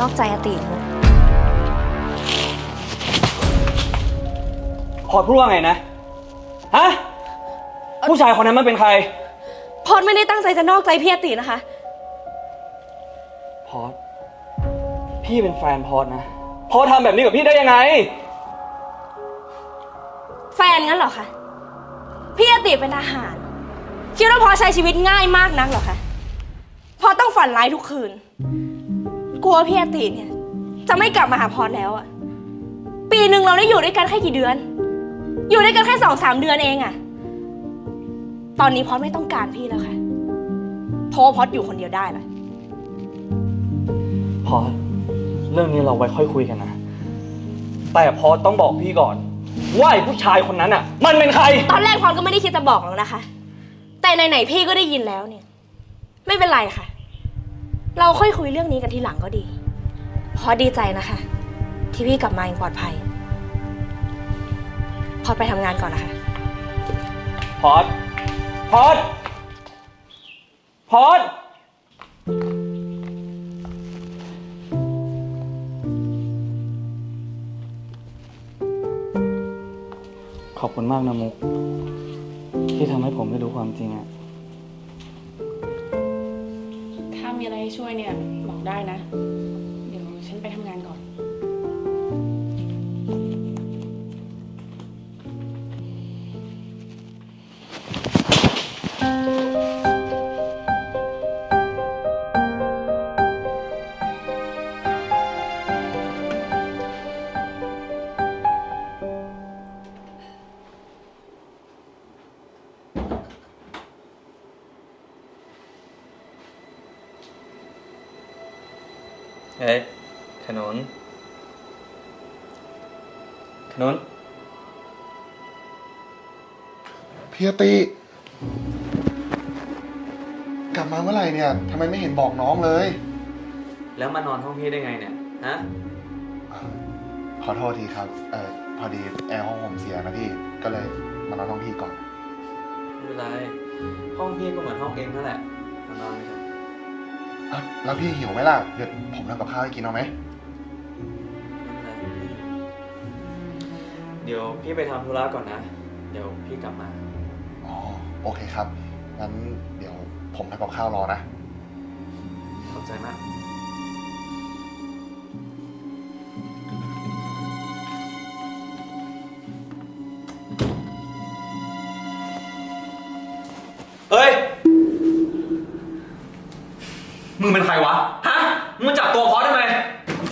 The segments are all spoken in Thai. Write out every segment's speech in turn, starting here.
นอกใจอาติมุกพอดพูดว่าไงนะ ฮะ ผู้ชายคนนั้นมันเป็นใคร พอดไม่ได้ตั้งใจจะนอกใจพี่อาตินะคะ พอด พี่เป็นแฟนพอดนะ พอดทำแบบนี้กับพี่ได้ยังไง แฟนงั้นเหรอคะ พี่อาติเป็นทหาร คิดว่าพอใช้ชีวิตง่ายมากนักเหรอคะ พอต้องฝันร้ายทุกคืน กลัวพี่อาติเนี่ย จะไม่กลับมาหาพรแล้วอะปีหนึ่งเราได้อยู่ด้วยกันแค่กี่เดือน อยู่ด้วยกันแค่สองสามเดือนเองอะตอนนี้พอดไม่ต้องการพี่แล้วค่ะเพราะว่าพอดอยู่คนเดียวได้ละพอดเรื่องนี้เราไว้ค่อยคุยกันนะ แต่พอดต้องบอกพี่ก่อน ว่าไอ้ผู้ชายคนนั้นอะ มันเป็นใคร ตอนแรกพรก็ไม่ได้คิดจะบอกหรอกนะคะ แต่ไหนๆพี่ก็ได้ยินแล้วเนี่ย ไม่เป็นไรค่ะ เราค่อยคุยเรื่องนี้กันทีหลังก็ดี พอดีใจนะคะ ที่พี่กลับมาอย่างปลอดภัย พอดไปทำงานก่อนนะคะ พอด พอด พอด ขอบคุณมากนะมุก ที่ทำให้ผมได้รู้ความจริงอะ วยเนี่ยบอกได้นะ เดี๋ยวฉันไปทำงานก่อน เฮ้ยขนุนขนุนพี่อาติ กลับมาเมื่อไหร่เนี่ยทำไมไม่เห็นบอกน้องเลย แล้วมานอนห้องพี่ได้ไงเนี่ย ฮะ ขอโทษทีครับ เออพอดีแอร์ห้องผมเสียนะพี่ ก็เลยมานอนห้องพี่ก่อน ไม่เป็นไร ห้องพี่ก็เหมือนห้องเองนั่นแหละมานอนเลย ครับเอ้าแล้วพี่หิวไหมล่ะ เดี๋ยวผมทำกับข้าวให้กินเอาไหมไม่เป็นไรเดี๋ยวพี่ไปทำธุระก่อนนะ เดี๋ยวพี่กลับมา อ๋อ โอเคครับ งั้นเดี๋ยวผมทำกับข้าวรอนะ ขอบใจมาก เป็นใครวะ ฮะ มึงมาจับตัวพอสทำไม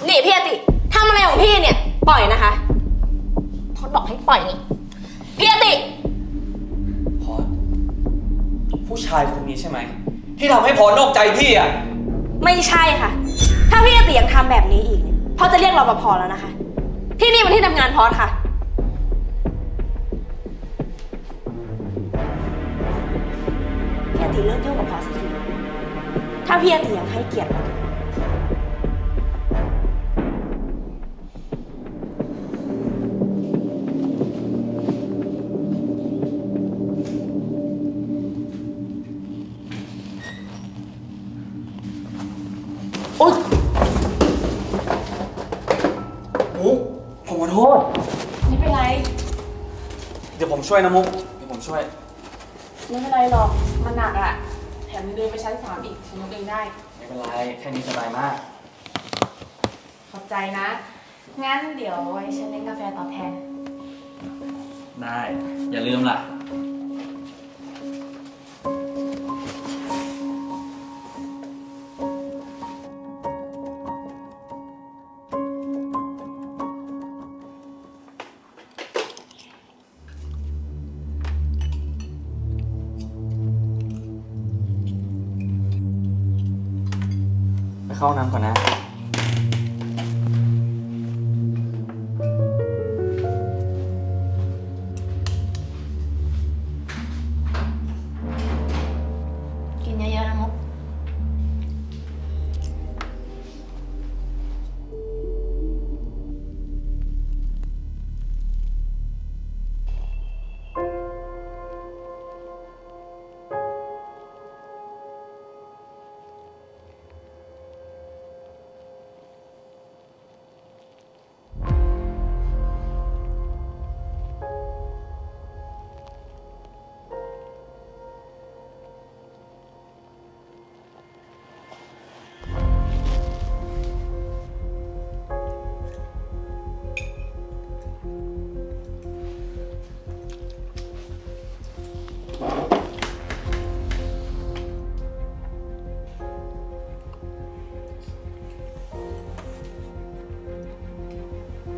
นี่พี่อาติทำอะไรของพี่เนี่ย ปล่อยนะคะพอดบอกให้ปล่อยนี่ พี่อาติ พอสผู้ชายคนนี้ใช่ไหม ที่ทำให้พอสนอกใจพี่อะ ไม่ใช่ค่ะ ถ้าพี่อาติยังทำแบบนี้อีกเนี่ยพอจะเรียกรปภแล้วนะคะ ที่นี่มันที่ทำงานพอดค่ะ โอ๊ยมุกผมขอโทษ ไม่เป็นไร เดี๋ยวผมช่วยนะมุก เดี๋ยวผมช่วย ไม่เป็นไรหรอก มันหนักอะแถมเดินไปชั้นสามอีกฉันยกเองได้ ไม่เป็นไร แค่นี้สบายมาก ขอบใจนะ งั้นเดี๋ยวไว้ฉันเล่นกาแฟตอบแทน ได้ อย่าลืมล่ะ ห้องน้ำก่อนนะ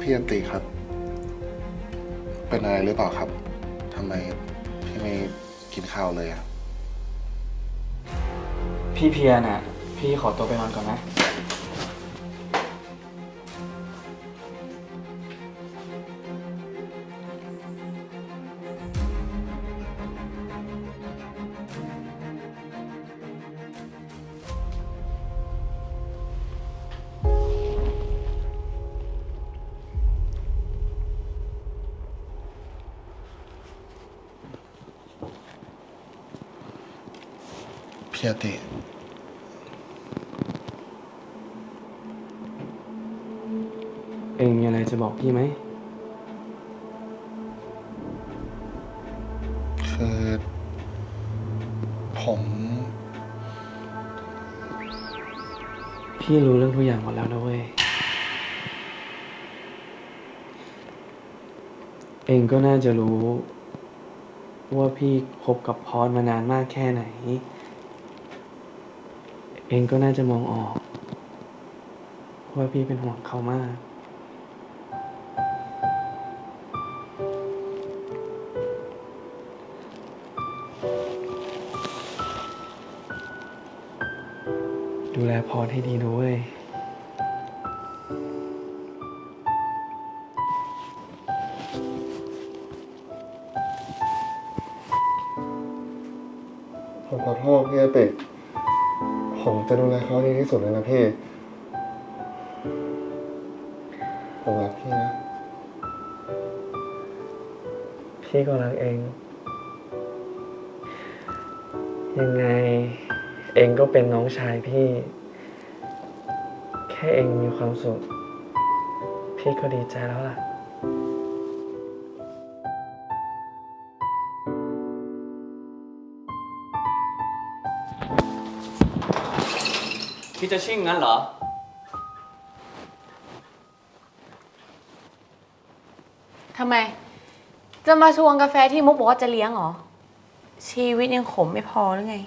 พี่ยันติครับ เป็นอะไรหรือเปล่าครับทำไมพี่ไม่กินข้าวเลยอะพี่เพียน่ะ พี่ขอตัวไปนอนก่อนนะ พี่รู้เรื่องทุกอย่างหมดแล้วนะเว้ย เองก็น่าจะรู้ ว่าพี่คบกับพรมานานมากแค่ไหน เองก็น่าจะมองออก ว่าพี่เป็นห่วงเขามาก ดูแลพรให้ดีนะเว้ย ผมขอโทษพี่ยันติผมจะดูแลเขาดีที่สุดเลยนะพี่ ผมรักพี่นะ พี่ก็รักเอง ยังไง เองก็เป็นน้องชายพี่ แค่เองมีความสุข พี่ก็ดีใจแล้วล่ะพี่จะชิ่งงั้นเหรอ ทำไม จะมาชวงกาแฟที่มุกบอกว่าจะเลี้ยงเหรอ ชีวิตยังขมไม่พอหรือไง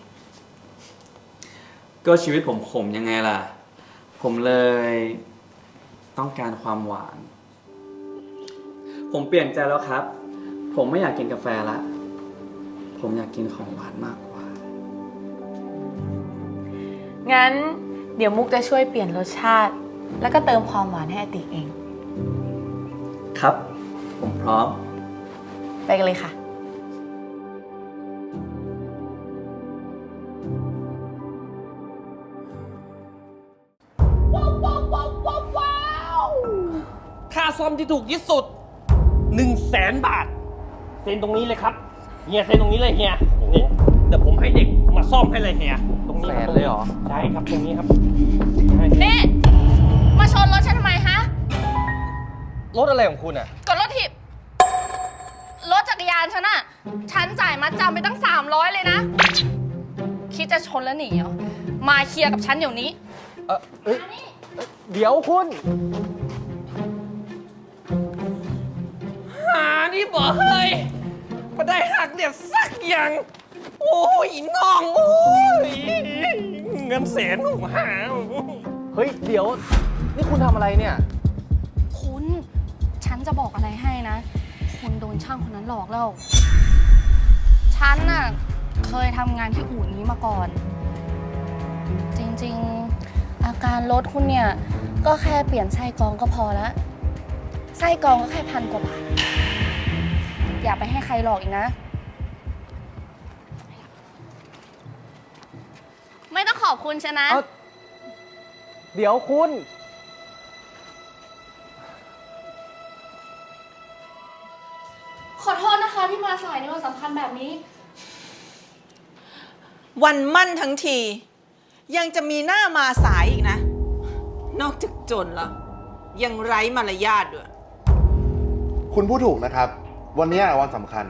ก็ชีวิตผมขมยังไงล่ะ ผมเลยต้องการความหวาน ผมเปลี่ยนใจแล้วครับ ผมไม่อยากกินกาแฟละ ผมอยากกินของหวานมากกว่า งั้นเดี๋ยวมุกจะช่วยเปลี่ยนรสชาติ แล้วก็เติมความหวานให้อาติเอง ครับ ผมพร้อม ไปกันเลยค่ะ ซ่อมที่ถูกที่สุด1นึ่งแสนบาท เซ็นตรงนี้เลยครับเฮียเซ็นตรงนี้เลยเฮียนี่เดี๋ยวผมให้เด็กมาซ่อมให้เลยเฮียตรงนี้ครับแสนเลยเหรอ ใช่ครับตรงนี้ครับให้เฮียนี่มาชนรถฉันทำไมฮะ รถอะไรของคุณอะ กดรถถีบรถจักรยานฉันอะฉันจ่ายมัดจำไปตั้ง 300 เลยนะ คิดจะชนแล้วหนีเหรอ มาเคลียร์กับฉันเดี๋ยวนี้ เออเอ้ยเดี๋ยวคุณ หานี่บอกเฮ้ยมาได้หักเดียสักอย่าง โอ้ยน้อง โอ้ย เงินแสนผมหาเฮ้ย เดี๋ยว นี่คุณทำอะไรเนี่ย คุณ ฉันจะบอกอะไรให้นะ คุณโดนช่างคนนั้นหลอกแล้ว ฉันน่ะ เคยทำงานที่อู่นี้มาก่อน จริงๆ อาการรถคุณเนี่ย ก็แค่เปลี่ยนไส้กรองก็พอแล้วไส้กรองก็แค่พันกว่าบาท อย่าไปให้ใครหลอกอีกนะ ไม่ต้องขอบคุณฉันนะ เอ้าเดี๋ยวคุณ ขอโทษนะคะที่มาสายในวันสำคัญแบบนี้ วันมั่นทั้งที ยังจะมีหน้ามาสายอีกนะ นอกจากจนแล้ว ยังไร้มารยาทด้วย คุณพูดถูกนะครับ วันเนี้ยวันสำคัญ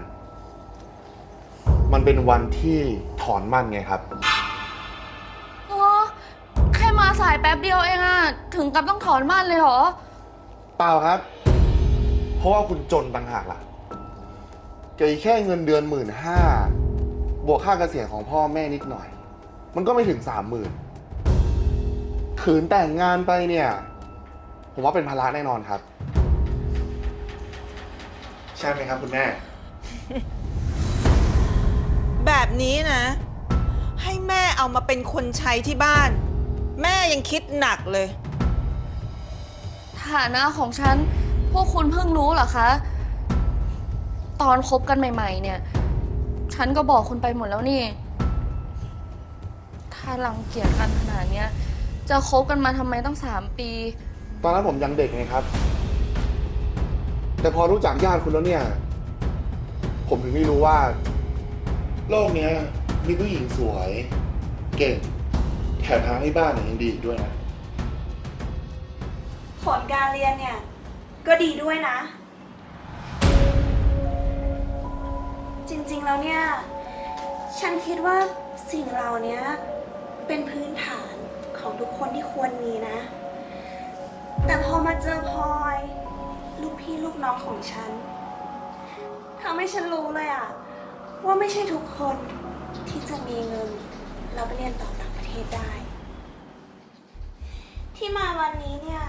มันเป็นวันที่ถอนมั่นไงครับอ๋อแค่มาสายแป๊บเดียวเองอะถึงกับต้องถอนมั่นเลยเหรอ เปล่าครับ เพราะว่าคุณจนต่างหากล่ะเกยแค่เงินเดือนหมื่นห้าบวกค่าเกษียณของพ่อแม่นิดหน่อย มันก็ไม่ถึงสามหมื่นขืนแต่งงานไปเนี่ย ผมว่าเป็นภาระแน่นอนครับ ใช่ไหมครับคุณแม่ แบบนี้นะ ให้แม่เอามาเป็นคนใช้ที่บ้าน แม่ยังคิดหนักเลย ฐานะของฉัน พวกคุณเพิ่งรู้เหรอคะ ตอนคบกันใหม่ ๆ เนี่ย ฉันก็บอกคุณไปหมดแล้วนี่ ถ้ารังเกียจกันขนาดเนี้ย จะคบกันมาทำไมตั้งสามปี ตอนนั้นผมยังเด็กไงครับ แต่พอรู้จักญาติคุณแล้วเนี่ย ผมถึงได้รู้ว่า โลกเนี้ยมีผู้หญิงสวย เก่ง แถมทางให้บ้านเนี่ยยังดีอีกด้วยนะ ผลการเรียนเนี่ย ก็ดีด้วยนะ จริงๆแล้วเนี่ย ฉันคิดว่าสิ่งเหล่านี้เป็นพื้นฐานของทุกคนที่ควรมีนะ แต่พอมาเจอพลอย ลูกพี่ลูกน้องของฉันทำให้ฉันรู้เลยอะว่าไม่ใช่ทุกคนที่จะมีเงินแล้วไปเรียนต่อต่างประเทศได้ ที่มาวันนี้เนี่ย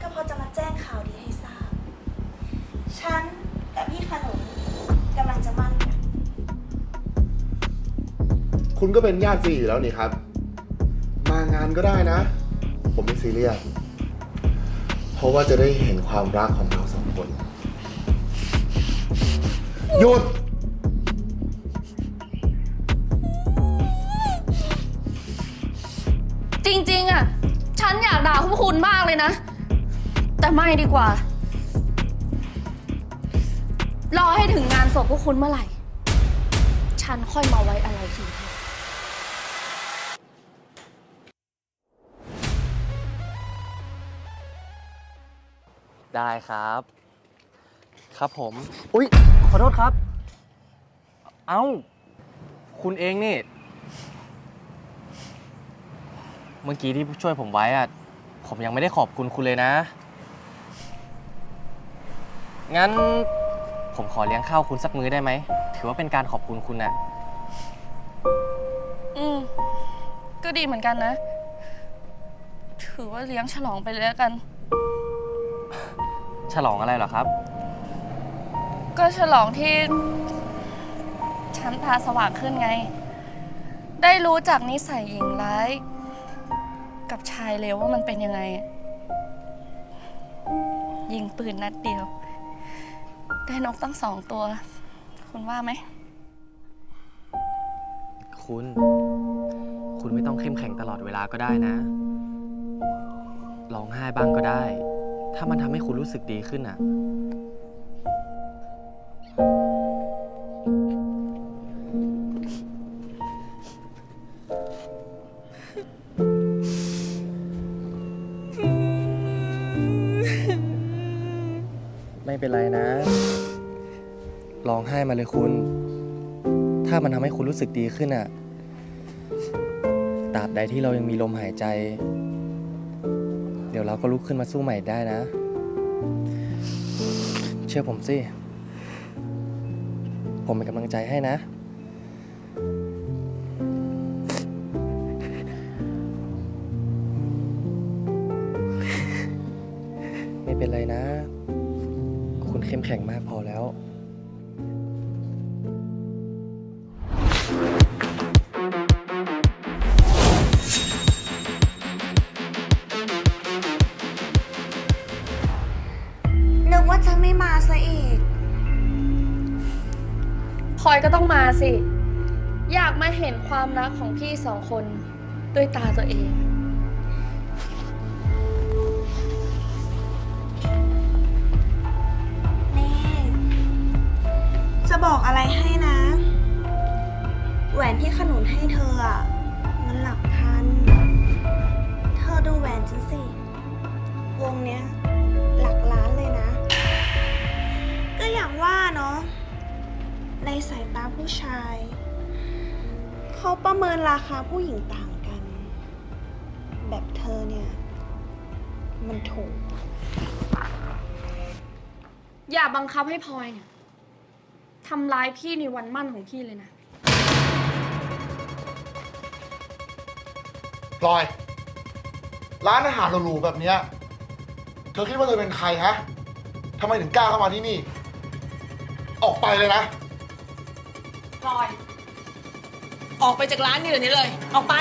ก็เพราะจะมาแจ้งข่าวดีให้ทราบ ฉันกับพี่ขนุนกำลังจะมั่นกัน คุณก็เป็นญาติซีอยู่แล้วนี่ครับ มางานก็ได้นะ ผมไม่ซีเรียส เพราะว่าจะได้เห็นความรักของเราสองคน หยุด จริงๆอะฉันอยากด่าพวกคุณมากเลยนะ แต่ไม่ดีกว่า รอให้ถึงงานศพพวกคุณเมื่อไหร่ ฉันค่อยมาไว้อะไรที ได้ครับ ครับผม อุ๊ย ขอโทษครับ เอ้า คุณเองนี่ เมื่อกี้ที่ช่วยผมไว้อะผมยังไม่ได้ขอบคุณคุณเลยนะ งั้นผมขอเลี้ยงข้าวคุณสักมื้อได้ไหม ถือว่าเป็นการขอบคุณคุณน่ะอืม ก็ดีเหมือนกันนะ ถือว่าเลี้ยงฉลองไปเลยแล้วกัน ฉลองอะไรเหรอครับ ก็ฉลองที่ฉันตาสว่างขึ้นไง ได้รู้จักนิสัยหญิงร้าย กับชายเลวว่ามันเป็นยังไง ยิงปืนนัดเดียว ได้นกตั้งสองตัว คุณว่าไหม คุณ คุณไม่ต้องเข้มแข็งตลอดเวลาก็ได้นะ ร้องไห้บ้างก็ได้ ถ้ามันทำให้คุณรู้สึกดีขึ้นอะ ไม่เป็นไรนะ ร้องไห้มาเลยคุณ ถ้ามันทำให้คุณรู้สึกดีขึ้นอะตราบใดที่เรายังมีลมหายใจ ดี๋ยวเราก็ลุกขึ้นมาสู้ใหม่ได้นะ เชื่อผมสิ ผมเป็นกำลังใจให้นะ ด้วยตาตัวเอง นี่ จะบอกอะไรให้นะ แหวนที่ขนุนให้เธออะมันหลักพัน เธอดูแหวนฉันสิ วงเนี้ย หลักล้านเลยนะ ก็อย่างว่าเนาะ ในสายตาผู้ชาย เขาประเมินราคาผู้หญิงต่าง มันถูกอย่าบังคับให้พลอยเนี่ยทำร้ายพี่ในวันมั่นของพี่เลยนะ พลอย ร้านอาหารหรูๆแบบเนี้ยเธอคิดว่าเธอเป็นใครฮะทำไมถึงกล้าเข้ามาที่นี่ ออกไปเลยนะ พลอย ออกไปจากร้านนี่เดี๋ยวนี้เลย ออกไป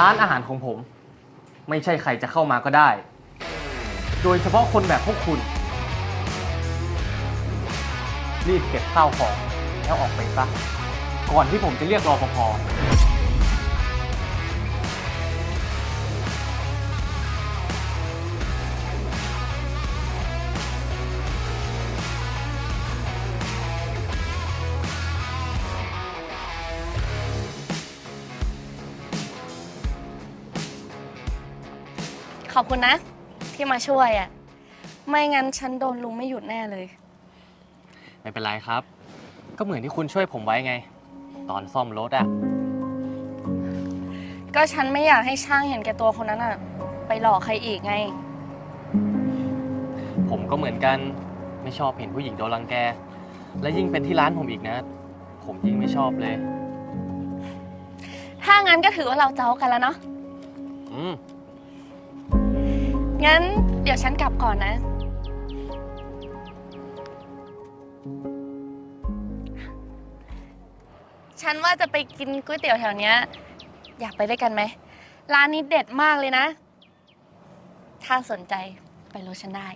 ร้านอาหารของผม ไม่ใช่ใครจะเข้ามาก็ได้ โดยเฉพาะคนแบบพวกคุณ รีบเก็บข้าวของแล้วออกไปซะก่อนที่ผมจะเรียกรอปภ ขอบคุณนะ ที่มาช่วยอะ่ะ ไม่งั้นฉันโดนลุงไม่หยุดแน่เลย ไม่เป็นไรครับ ก็เหมือนที่คุณช่วยผมไว้ไง ตอนซ่อมรถอะก็ฉันไม่อยากให้ช่างเห็นแก่ตัวคนนั้นอะ่ะ ไปหลอกใครอีกไง ผมก็เหมือนกันไม่ชอบเห็นผู้หญิงโดนรังแก และยิ่งเป็นที่ร้านผมอีกนะ ผมยิ่งไม่ชอบเลย ถ้างั้นก็ถือว่าเราเจ้ากันแล้วเนาะ อืม งั้นเดี๋ยวฉันกลับก่อนนะ ฉันว่าจะไปกินก๋วยเตี๋ยวแถวเนี้ย อยากไปด้วยกันไหม ร้านนี้เด็ดมากเลยนะ ถ้าสนใจไปรถฉันได้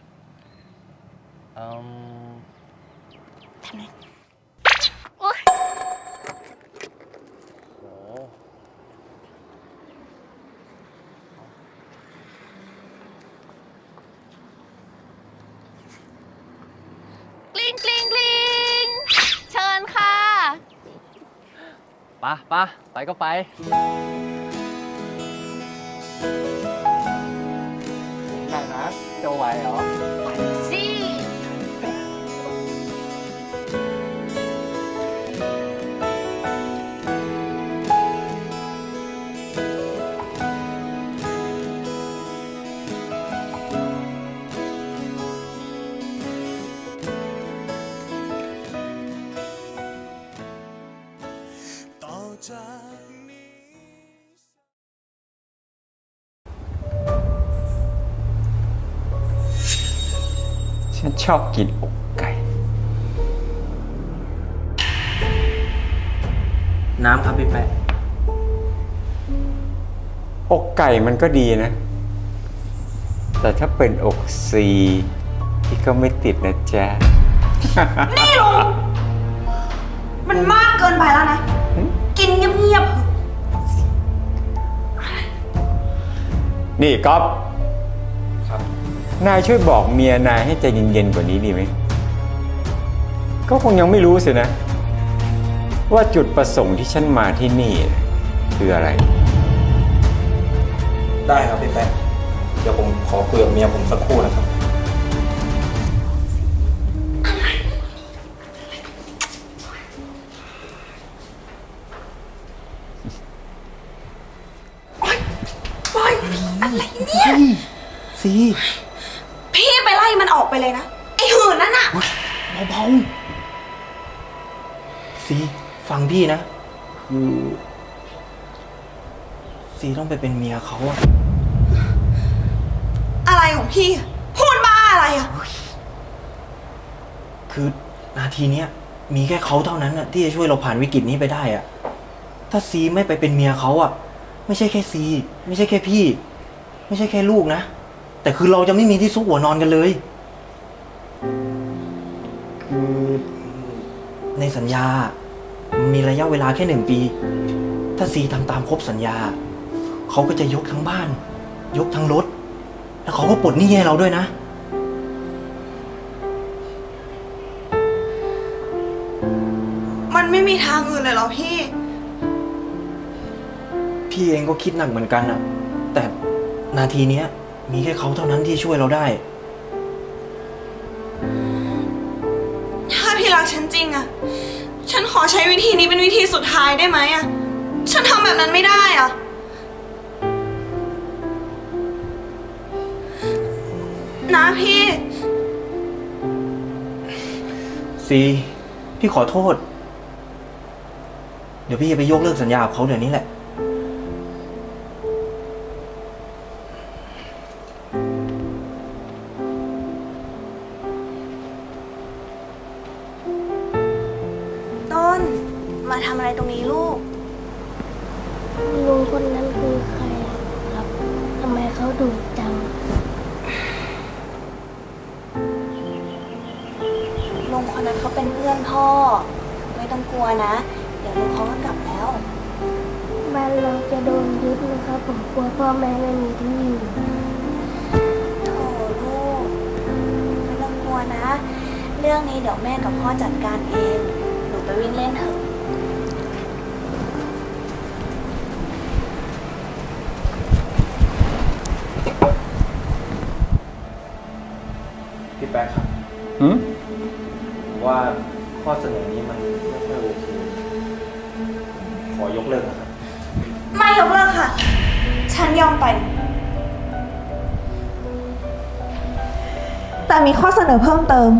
อืม ทำไมอุ๊ย กลิ้งกลิ้งกลิ้งเชิญค่ะ ปะปะไปก็ไปนั่งนะจะไหวเหรอ ชอบกินอกไก่ น้ำครับพี่แปะ อกไก่มันก็ดีนะ แต่ถ้าเป็นอกซีที่ก็ไม่ติดนะจ๊ะมันมากเกินไปแล้วนะ กินเงียบๆเถอะนี่ก๊อฟ นายช่วยบอกเมียนายให้ใจเย็นๆกว่านี้ดีไหม ก็คงยังไม่รู้สินะ ว่าจุดประสงค์ที่ฉันมาที่นี่คืออะไร ได้ครับพี่แปะเดี๋ยวผมขอคุยกับเมียผมสักครู่นะครับพี่ไป ไล่มันออกไปเลยนะ ไอ้หื่นนั่นน่ะ เบาๆซีฟังพี่นะ คือซีต้องไปเป็นเมียเขาอะอะไรของพี่ พูดบ้าอะไรอะคือนาทีเนี้ยมีแค่เขาเท่านั้นอะที่จะช่วยเราผ่านวิกฤตนี้ไปได้อะถ้าซีไม่ไปเป็นเมียเขาอะไม่ใช่แค่ซี ไม่ใช่แค่พี่ ไม่ใช่แค่ลูกนะ แต่คือเราจะไม่มีที่ซุกหัวนอนกันเลยคือ ในสัญญา มีระยะเวลาแค่หนึ่งปี ถ้าซีทำตามครบสัญญา เขาก็จะยกทั้งบ้าน ยกทั้งรถ แล้วเขาก็ปลดหนี้ให้เราด้วยนะ มันไม่มีทางอื่นเลยเหรอพี่ พี่เองก็คิดหนักเหมือนกันอะแต่นาทีเนี้ย มีแค่เขาเท่านั้นที่ช่วยเราได้ พี่รักฉันจริงอะฉันขอใช้วิธีนี้เป็นวิธีสุดท้ายได้ไหมอะฉันทำแบบนั้นไม่ได้อะนะพี่ ซีพี่ขอโทษ เดี๋ยวพี่จะไปยกเลิกสัญญากับเขาเดี๋ยวนี้แหละ เรื่องนี้เดี๋ยวแม่กับพ่อจัดการเอง หนูไปวิ่งเล่นเถอะ พี่แป๊ะครับหืมผมว่าข้อเสนอนี้มันไม่ค่อยโอเคขอยกเลิกนะครับ ไม่ยกเลิกค่ะ ฉันยอมไป แต่มีข้อเสนอเพิ่มเติม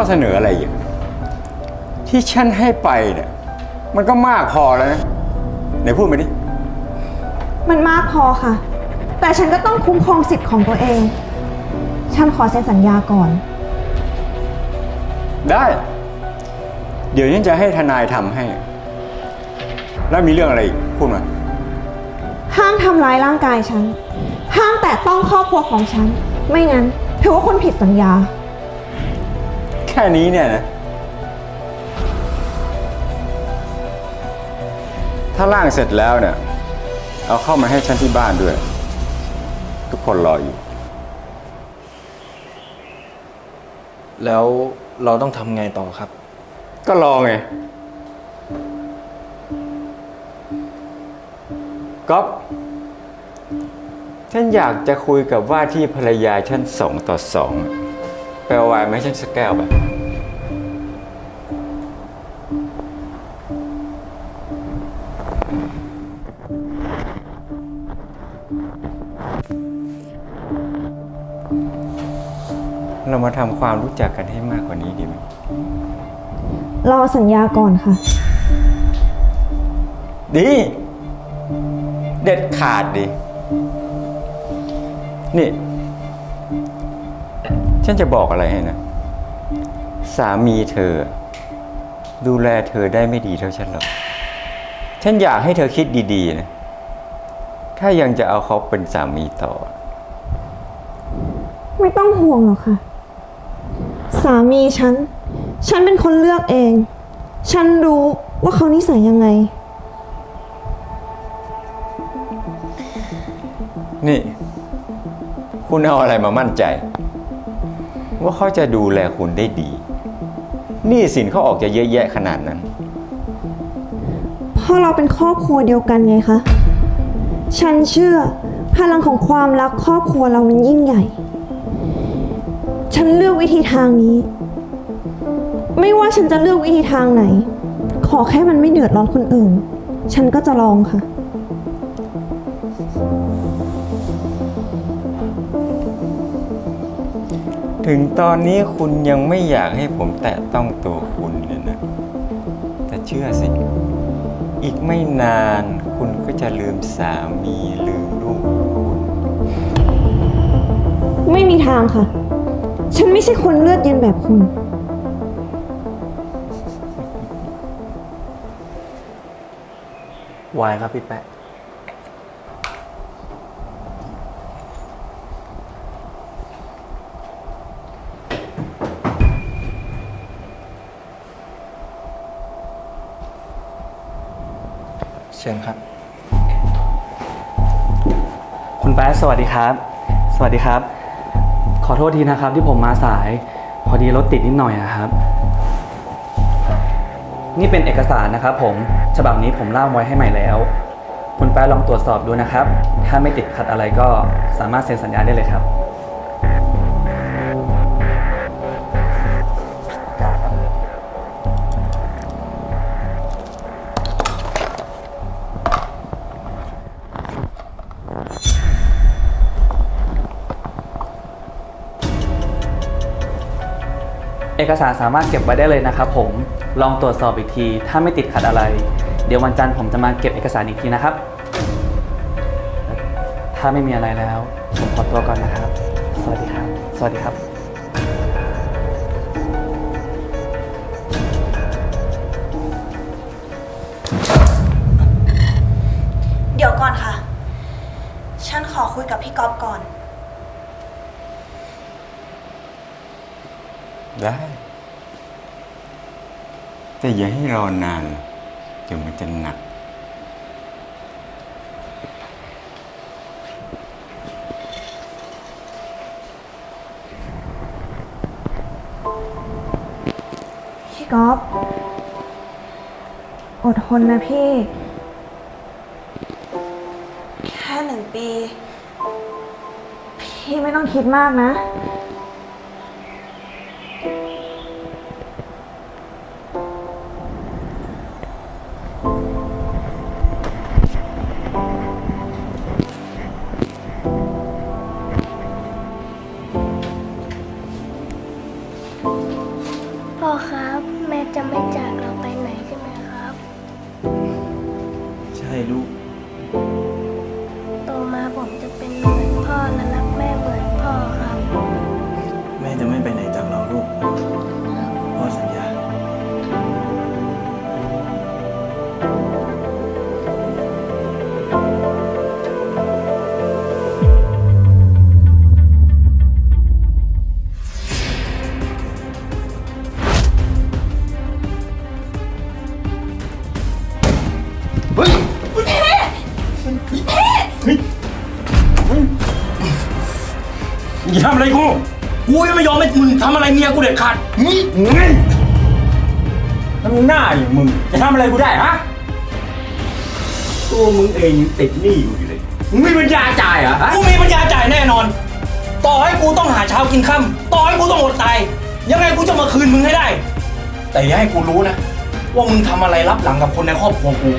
อเสนออะไรอีกที่ฉันให้ไปเนี่ยมันก็มากพอแล้วนะไหนพูดมาดิ มันมากพอค่ะ แต่ฉันก็ต้องคุ้มครองสิทธิ์ของตัวเอง ฉันขอเซ็นสัญญาก่อน ได้ เดี๋ยวฉันจะให้ทนายทำให้ แล้วมีเรื่องอะไรอีกพูดมา ห้ามทำร้ายร่างกายฉัน ห้ามแตะต้องครอบครัวของฉัน ไม่งั้นถือว่าคุณผิดสัญญา แค่นี้เนี่ยนะ ถ้าร่างเสร็จแล้วเนี่ย เอาเข้ามาให้ฉันที่บ้านด้วย ทุกคนรออยู่ แล้วเราต้องทำไงต่อครับ ก็รอไงก๊อฟฉันอยากจะคุยกับว่าที่ภรรยาฉันสองต่อสอง ไปเอาไวน์ไหมฉันสักแก้วไปเรามาทำความรู้จักกันให้มากกว่านี้ดีไหมรอสัญญาก่อนค่ะ ดี เด็ดขาดดี นี่ ฉันจะบอกอะไรให้นะ สามีเธอ ดูแลเธอได้ไม่ดีเท่าฉันหรอก ฉันอยากให้เธอคิดดีๆนะ ถ้ายังจะเอาเขาเป็นสามีต่อ ไม่ต้องห่วงหรอกค่ะ สามีฉัน ฉันเป็นคนเลือกเอง ฉันรู้ว่าเขานิสัยยังไง นี่ คุณเอาอะไรมามั่นใจ ว่าเขาจะดูแลคุณได้ดีหนี่สินเขาออกจะเยอะแยะขนาดนั้น เพราะเราเป็นครอบครัวเดียวกันไงคะ ฉันเชื่อพลังของความรักครอบครัวเรามันยิ่งใหญ่ ฉันเลือกวิธีทางนี้ ไม่ว่าฉันจะเลือกวิธีทางไหน ขอแค่มันไม่เดือดร้อนคนอื่น ฉันก็จะลองค่ะ ถึงตอนนี้คุณยังไม่อยากให้ผมแตะต้องตัวคุณเลยนะ แต่เชื่อสิ อีกไม่นานคุณก็จะลืมสามีลืมลูกคุณ ไม่มีทางค่ะ ฉันไม่ใช่คนเลือดเย็นแบบคุณ วายครับพี่แป๊ะ เชิญครับ คุณแป๊ะสวัสดีครับ สวัสดีครับ ขอโทษทีนะครับ ที่ผมมาสาย พอดีรถติดนิดหน่อยอะครับ นี่เป็นเอกสารนะครับ ผมฉบับนี้ผมล่ามไว้ให้ใหม่แล้ว คุณแป๊ะลองตรวจสอบดูนะครับ ถ้าไม่ติดขัดอะไรก็สามารถเซ็นสัญญาได้เลยครับ อกสารสามารถเก็บไว้ได้เลยนะครับผมลองตรวจสอบอีกที ถ้าไม่ติดขัดอะไร เดี๋ยววันจันทร์ผมจะมาเก็บเอกสารอีกทีนะครับ ถ้าไม่มีอะไรแล้ว ผมขอตัวก่อนนะครับ สวัสดีครับ สวัสดีครับเดี๋ยวก่อนค่ะ ฉันขอคุยกับพี่ก๊อฟก่อน ได้ แต่อย่าให้รอนานเดี๋ยวมันจะหนัก พี่ก๊อฟอดทนนะพี่ แค่หนึ่งปี พี่ไม่ต้องคิดมากนะ พ่อครับ แม่จะไม่จาก มึงทำอะไรเมียกูเด็ดขาดนี่ไงน้ำหน้าอย่างมึงจะทำอะไรกูได้ฮะ ตัวมึงเองยังติดหนี้อยู่อยู่เลย มึงไม่มีปัญญาจ่ายเหรอฮะกูมีปัญญาจ่ายแน่นอน ต่อให้กูต้องหาเช้ากินค่ำต่อให้กูต้องอดตาย ยังไงกูจะมาคืนมึงให้ได้ แต่อย่าให้กูรู้นะ ว่ามึงทำอะไรรับหลังกับคนในครอบครัวกู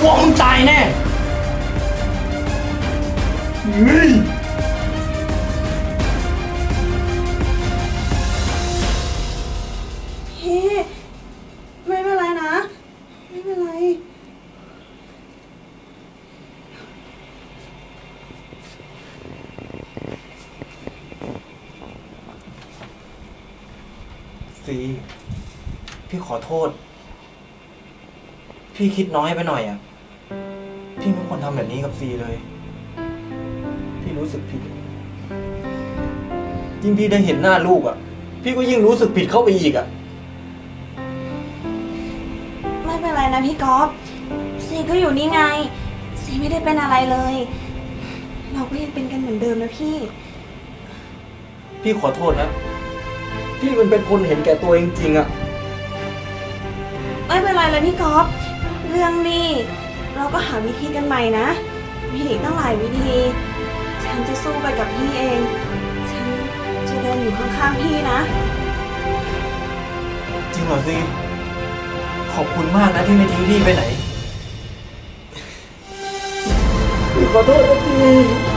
กลัวมึงตายแน่เอโทษ พี่คิดน้อยไปหน่อยอะ พี่ไม่ควรทำแบบนี้กับซีเลย พี่รู้สึกผิด ยิ่งพี่ได้เห็นหน้าลูกอะ พี่ก็ยิ่งรู้สึกผิดเข้าไปอีกอะ ไม่เป็นไรนะพี่ก๊อฟซีก็อยู่นี่ไง ซีไม่ได้เป็นอะไรเลย เราก็ยังเป็นกันเหมือนเดิมนะพี่ พี่ขอโทษนะ พี่มันเป็นคนเห็นแก่ตัวจริงๆอะ ไม่เป็นไรเลยพี่ก๊อฟเรื่องนี้เราก็หาวิธีกันใหม่นะ มีอีกตั้งหลายวิธี ฉันจะสู้ไปกับพี่เอง ฉันจะเดินอยู่ข้างๆพี่นะ จริงเหรอซีขอบคุณมากนะที่ไม่ทิ้งพี่ไปไหน ขอโทษนะพี่